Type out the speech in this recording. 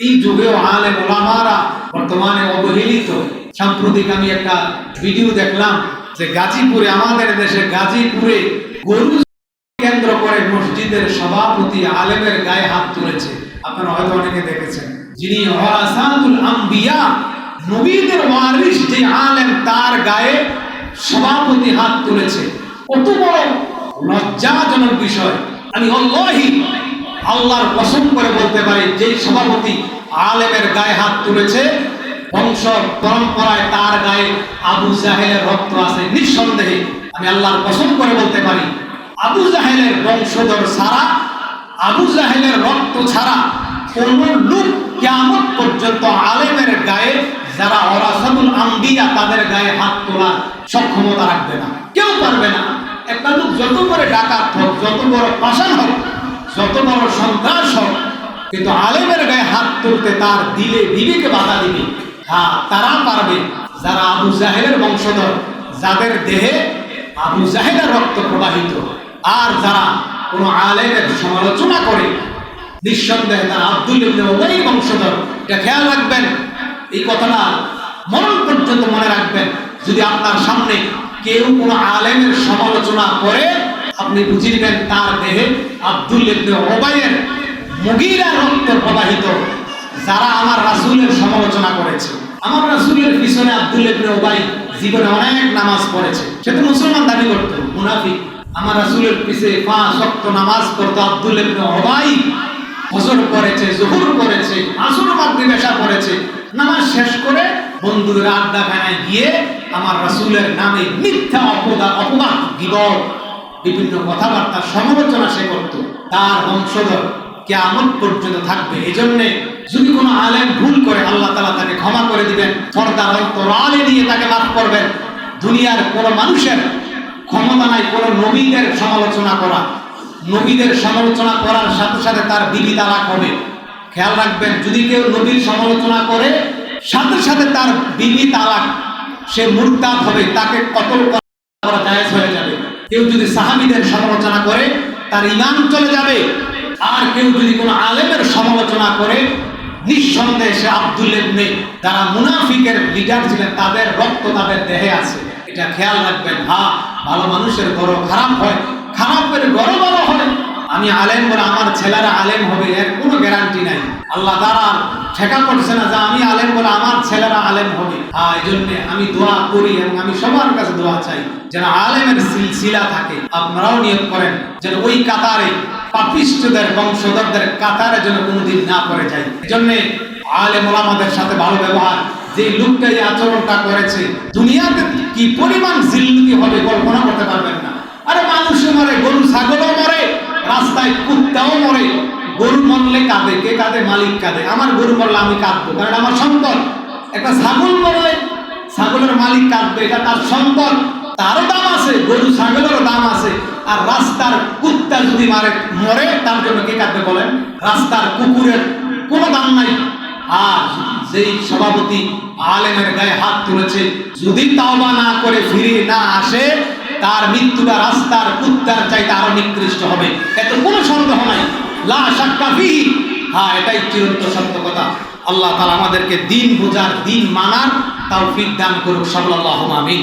এই যুগেও আলে মোলামারা বর্তমানে অবহেলিত। সাম্প্রতিক আমি একটা ভিডিও দেখলাম যে গাজীপুরে, আমাদের দেশে গাজীপুরে গরু কেন্দ্র করে মসজিদের সভাপতি আলেমের গায়ে হাত তুলেছে। আপনারা হয়তো অনেকে দেখেছেন। যিনি ওয়ারাসাতুল আম্বিয়া, নবীদের ওয়ারিস যে আলেম, তার গায়ে সভাপতি হাত তুলেছে। কত বড় লজ্জাজনক বিষয়। আমি অল্লাহি আল্লাহর কসম করে বলতে পারি যে সভাপতি আলেমের গায়ে হাত তুলেছে বংশ পরম্পরায় তার গায়ে আবু জাহেলের রক্ত আছে, নিঃসন্দেহে আমি আল্লাহর কসম করে বলতে পারি, আবু জাহেলের বংশধর ছাড়া আবু জাহেলের রক্ত ছাড়া কোন লোক কেমন পর্যন্ত আলেমের গায়ে, যারা অরাসাদুল আম্বিয়া তাদের গায়ে হাত তোলার সক্ষমতা রাখবে না। কেউ পারবে না। একটা লোক যত করে ডাকাত হোক, যত বড় পাশান হোক যত বড় সন্ত্রাস হোক, কিন্তু আলেমের গায়ে হাত তুলতে তার দিলে বিবেকে বাধা দিবে। হ্যাঁ তারা পারবে। যারা আবু জাহেলের বংশধর, যাদের দেহে আবু জাহেলের রক্ত প্রবাহিত, আর যারা কোনো আলেমের সমালোচনা করে, নিঃসন্দেহে তারা আব্দুল ইবনে বংশধর। এটা খেয়াল রাখবেন, এই কথাটা মরণ পর্যন্ত মনে রাখবেন। যদি আপনার সামনে কেউ কোনো আলেমের সমালোচনা করে আপনি বুঝিবেন তার দেহে আব্দুল ইবনে ওবাইয়ের মুগিরা রক্ত প্রবাহিত, যারা আমার রাসূলের সমালোচনা করেছে। আমার রাসূলের পিছনে আব্দুল ইবনে ওবাই জীবনে অনেক নামাজ পড়েছে। সে তো মুসলমান দাবি করত, মুনাফিক। আমার রাসূলের পিছে পাঁচ ওয়াক্ত নামাজ পড়তো আব্দুল ইবনে ওবাই ফজর করেছে জোহর করেছে আসর মাগরিব, এশা করেছে নামাজ শেষ করে বন্ধুদের আড্ডা আড্ডাখানায় গিয়ে আমার রাসূলের নামে মিথ্যা অপবাদ অপবাদ গিবত বিভিন্ন কথাবার্তা, সমালোচনা সে করত। তার বংশধর কেমন পর্যন্ত থাকবে। এই জন্যে যদি কোনো আলেম ভুল করে, আল্লাহ তালা তাকে ক্ষমা করে দিবেন পর্দার অন্তরালে নিয়ে তাকে মাফ করবেন। দুনিয়ার কোনো মানুষের ক্ষমতা নাই, কোনো নবীদের সমালোচনা করা। নবীদের সমালোচনা করার সাথে সাথে তার বিবি তালাক হবে। খেয়াল রাখবেন, যদি কেউ নবীর সমালোচনা করে, সাথে সাথে তার বিবি তালাক, সে মুরতাদ হবে, তাকে কতল করা জায়েজ হয়ে কেউ যদি সাহাবিদের সমালোচনা করে, তার ইমান চলে যাবে। আর কেউ যদি কোনো আলেমের সমালোচনা করে, নিঃসন্দেহে সে আব্দুল ইবনে, যারা মুনাফিকের লিডার ছিলেন, তাদের রক্ত তাদের দেহে আছে। এটা খেয়াল রাখবেন। হ্যাঁ ভালো মানুষের গড় খারাপ হয়, খারাপের গড় ভালো হয়। আমি আলেম বলে আমার ছেলেরা আলেম হবে, এর কোনো গ্যারান্টি নাই। আল্লাহ তারা ঠেকা করছে না যে আমি আলেম বলে আমার ছেলেরা আলেম হবে। এই জন্য আমি দোয়া করি এবং আমি সবার কাছে দোয়া চাই, যেন আলেমের সিলসিলা থাকে। আপনারাও নিয়োগ করেন, যেন ওই কাতারে পাপিষ্টদের বংশধরদের কাতারে যেন কোনোদিন না পড়ে যায়। জন্যে আলেম ওলামাদের সাথে ভালো ব্যবহার, যে লোকটা এই আচরণটা করেছে, দুনিয়াতে কি পরিমাণ জিল্লুতি হবে কল্পনা করতে পারবেন না। আরে মানুষ মরে, গরু, ছাগলও মরে রাস্তায় কুত্তাও মরে গরু মরলে কাঁদে, কে কাঁদে? মালিক কাঁদে। আমার গরু মরলে আমি কাঁদবো, কারণ আমার সম্পদ। একটা ছাগল মরলে ছাগলের মালিক কাঁদবে, এটা তার সম্পদ। তারও দাম আছে, গরু ছাগলেরও দাম আছে। আর রাস্তার কুত্তা যদি মারে, মরে, তার জন্য কে কাঁদবে বলেন? রাস্তার কুকুরের কোনো দাম নাই। আর যেই সভাপতি আলেমের গায়ে হাত তুলেছে, যদি তাওবা না করে ফিরে না আসে, তার মৃত্যুটা রাস্তার কুত্তার চাইতে আরও নিকৃষ্ট হবে। এত কোনো লা শাক্কা ফিহি। হ্যাঁ এটাই চিরন্ত সত্য কথা। আল্লাহ তালা আমাদেরকে দিন বোঝার, দিন মানার তাও দান করুক। সাল্লাল্লাহু আমিন